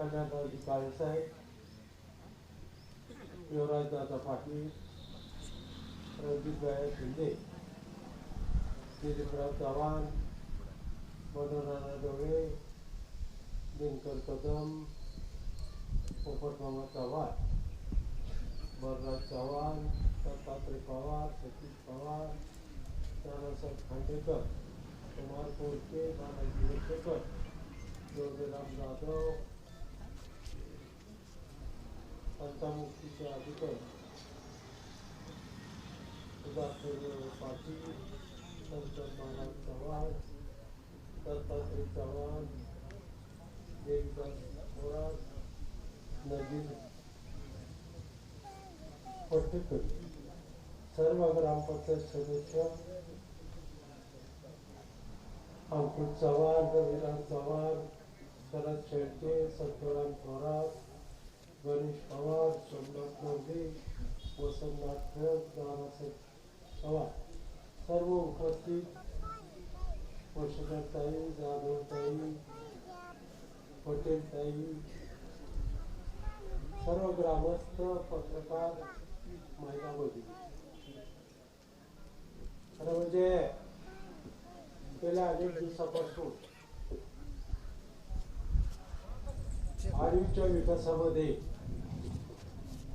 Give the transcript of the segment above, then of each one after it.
Kanada is di his side. Your right as a gaya Ranjit Jadi Shinde. Didi Prab Dhawan, Madhurana Dove, Dinkar Kadam, Popat Mohammad Dhawan, Barraj Dhawan, Tatpatri Pawar, Satish Pawar, Nanasab Khandekar, Kumar Kourke, Nana Jodhiram पंचामुक्तीचे अधिकारी सुधाकर पाटील नंतर मानव चव्हाण दत्तात्रय चव्हाण देवीदास थोरात नजीर पट्टेकर सर्व ग्रामपंचायत सदस्य अंकुश चव्हाण रविराम चव्हाण शरद शेळके सत्यराम थोरात गणेश पवार सोमनाथ मोदी वसंतनाथ ठोक दादासाहेब चव्हाण सर्व उपस्थित वसंतताई जाधवताई पटेलताई सर्व ग्रामस्थ पत्रकार महिला भगिनी खरं म्हणजे गेल्या अनेक दिवसापासून आडवीच्या विकासामध्ये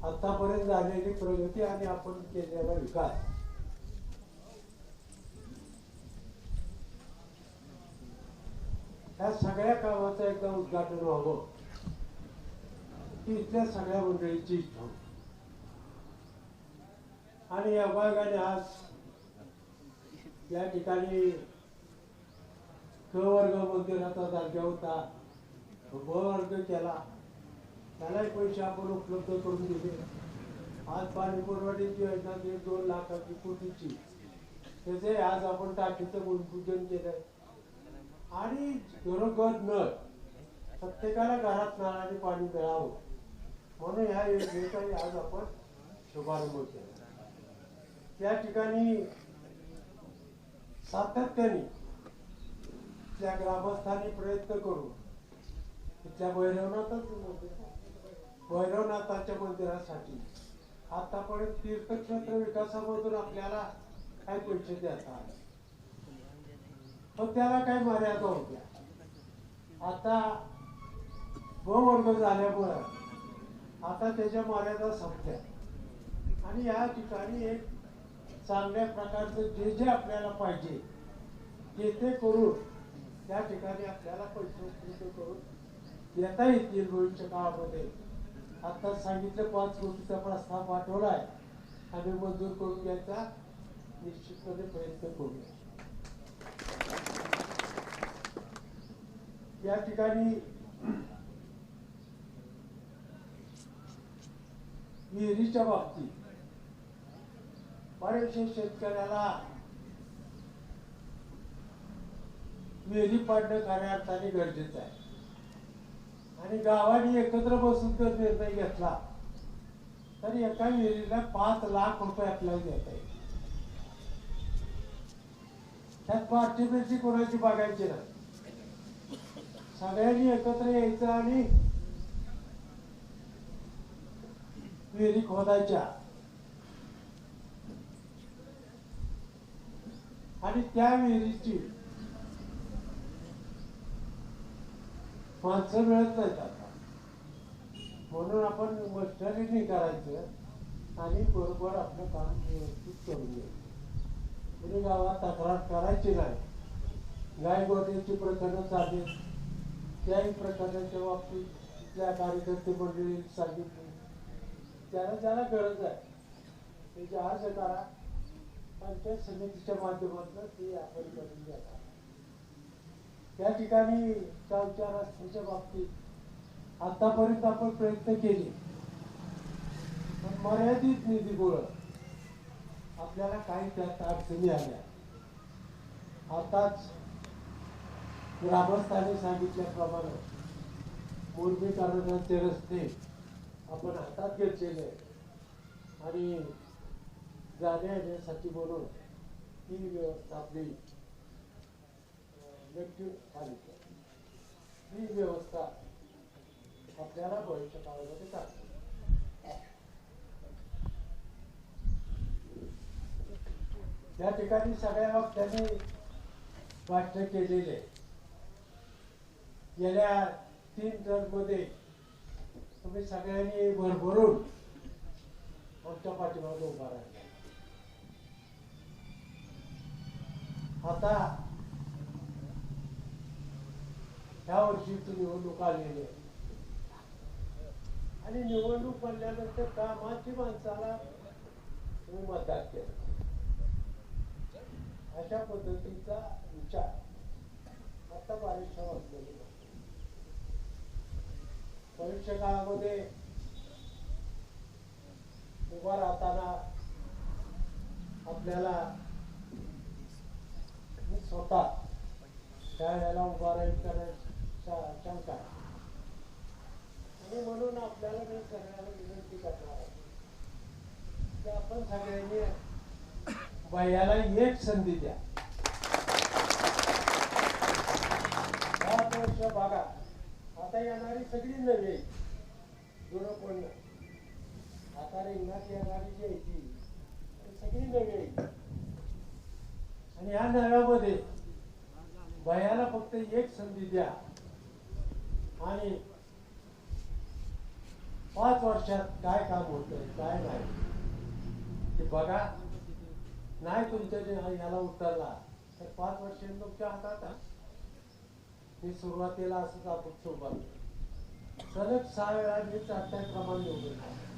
आतापर्यंत झालेली प्रगती आणि आपण केलेला विकास. या सगळ्या कामाचं एकदा उद्घाटन व्हावं. ही इथल्या सगळ्या मंडळीची इच्छा आणि या भागाने आज या ठिकाणी क वर्ग मंदिराचा दर्जा होता. वर्ग केला. त्यालाही पैसे आपण उपलब्ध करून दिले. आज पाणी पुरवठ्याची योजना दीड दोन लाखाची कोटीची. त्याचे आज आपण टाकीचं भूमिपूजन केलंय. आणि घरोघर नळ. प्रत्येकाला घरात नळाने पाणी मिळावं. म्हणून ह्या योजनेचाही आज आपण शुभारंभ केला. या ठिकाणी सातत्याने त्या ग्रामस्थांनी प्रयत्न करून तिथल्या बैरवनातच भैरवनाथाच्या मंदिरासाठी. आतापर्यंत तीर्थक्षेत्र विकासामधून आपल्याला काही पैसे देता पण त्याला काही मर्यादा होत्या. आता ब झाल्यामुळं आता त्याच्या मर्यादा संपल्या. आणि या ठिकाणी एक चांगल्या प्रकारचं जे जे आपल्याला पाहिजे ते ते करून त्या ठिकाणी आपल्याला पैसे उपलब्ध करून येता येतील भविष्य काळामध्ये आता सांगितलं पाच कोटीचा प्रस्ताव पाठवलाय आणि मंजूर करून घ्यायचा. निश्चितपणे प्रयत्न करूया. या ठिकाणी विहिरीच्या बाबतीत बरेचसे शेतकऱ्याला विहिरी पाडणं खऱ्या अर्थाने गरजेचं आहे. आणि गावाने एकत्र बसून जर निर्णय घेतला. तर एका विहिरीला पाच लाख रुपये आपल्याला देता येईल. त्यात पार्टी बिरची कोणाची बघायची नाही. सगळ्यांनी एकत्र यायचं आणि विहिरी खोदायच्या. आणि त्या विहिरीची माणसं मिळत नाहीत आता म्हणून आपण मस्टरीने करायचं आणि बरोबर आपलं काम व्यवस्थित करून घ्यायचं. कुणी गावात तक्रार करायची नाही. गाय गोट्याची प्रकरणं चालली त्याही प्रकरणाच्या बाबतीत तिथल्या कार्यकर्ते मंडळी सांगितले. त्याला ज्याला गरज आहे. त्याची अर्ज करा पंचायत समितीच्या माध्यमातून ते आपण करून घ्या त्या ठिकाणी चालच्या रस्त्याच्या बाबतीत आतापर्यंत आपण प्रयत्न केले. पण मर्यादित निधीमुळं आपल्याला काही त्यात अडचणी आल्या. आताच ग्रामस्थांनी सांगितल्याप्रमाणे मोर्मीकरणाचे रस्ते आपण हातात घेतलेले आणि जाण्या येण्यासाठी म्हणून ही व्यवस्था आपली इलेक्ट्रिक आली ही व्यवस्था आपल्याला भविष्य काळामध्ये चालते. त्या ठिकाणी सगळ्या वक्त्यांनी भाषण केलेले गेल्या तीन टर्ममध्ये तुम्ही सगळ्यांनी भरभरून आमच्या पाठीमागे उभा राहिला. आता ह्या वर्षीची निवडणूक आलेली आहे. आणि निवडणूक म्हणल्यानंतर कामाची माणसाला मतदार केलं. अशा पद्धतीचा विचार आता परीक्षा वाचलेली भविष्य काळामध्ये उभा राहताना आपल्याला स्वतः स्वतः त्यावेळेला उभा राहील करायचं शंका आणि म्हणून आपल्याला मी सगळ्यांना विनंती करणार आहे. की आपण सगळ्यांनी वयाला एक संधी द्या. पाच वर्ष बघा. आता येणारी सगळी नवी आहे. जुनं कोण आता रिंगणात येणारी जी आहे ती सगळी नवी. आणि या नव्यामध्ये वयाला फक्त एक संधी द्या. आणि पाच वर्षात काय काम होतंय काय नाही. ते बघा. नाही तुमच्या जे याला उतरला तर पाच वर्ष तुमच्या हातात मी सुरुवातीला असंच आपण सोबत सलग सहा वेळा मी चार क्रमांक निवडून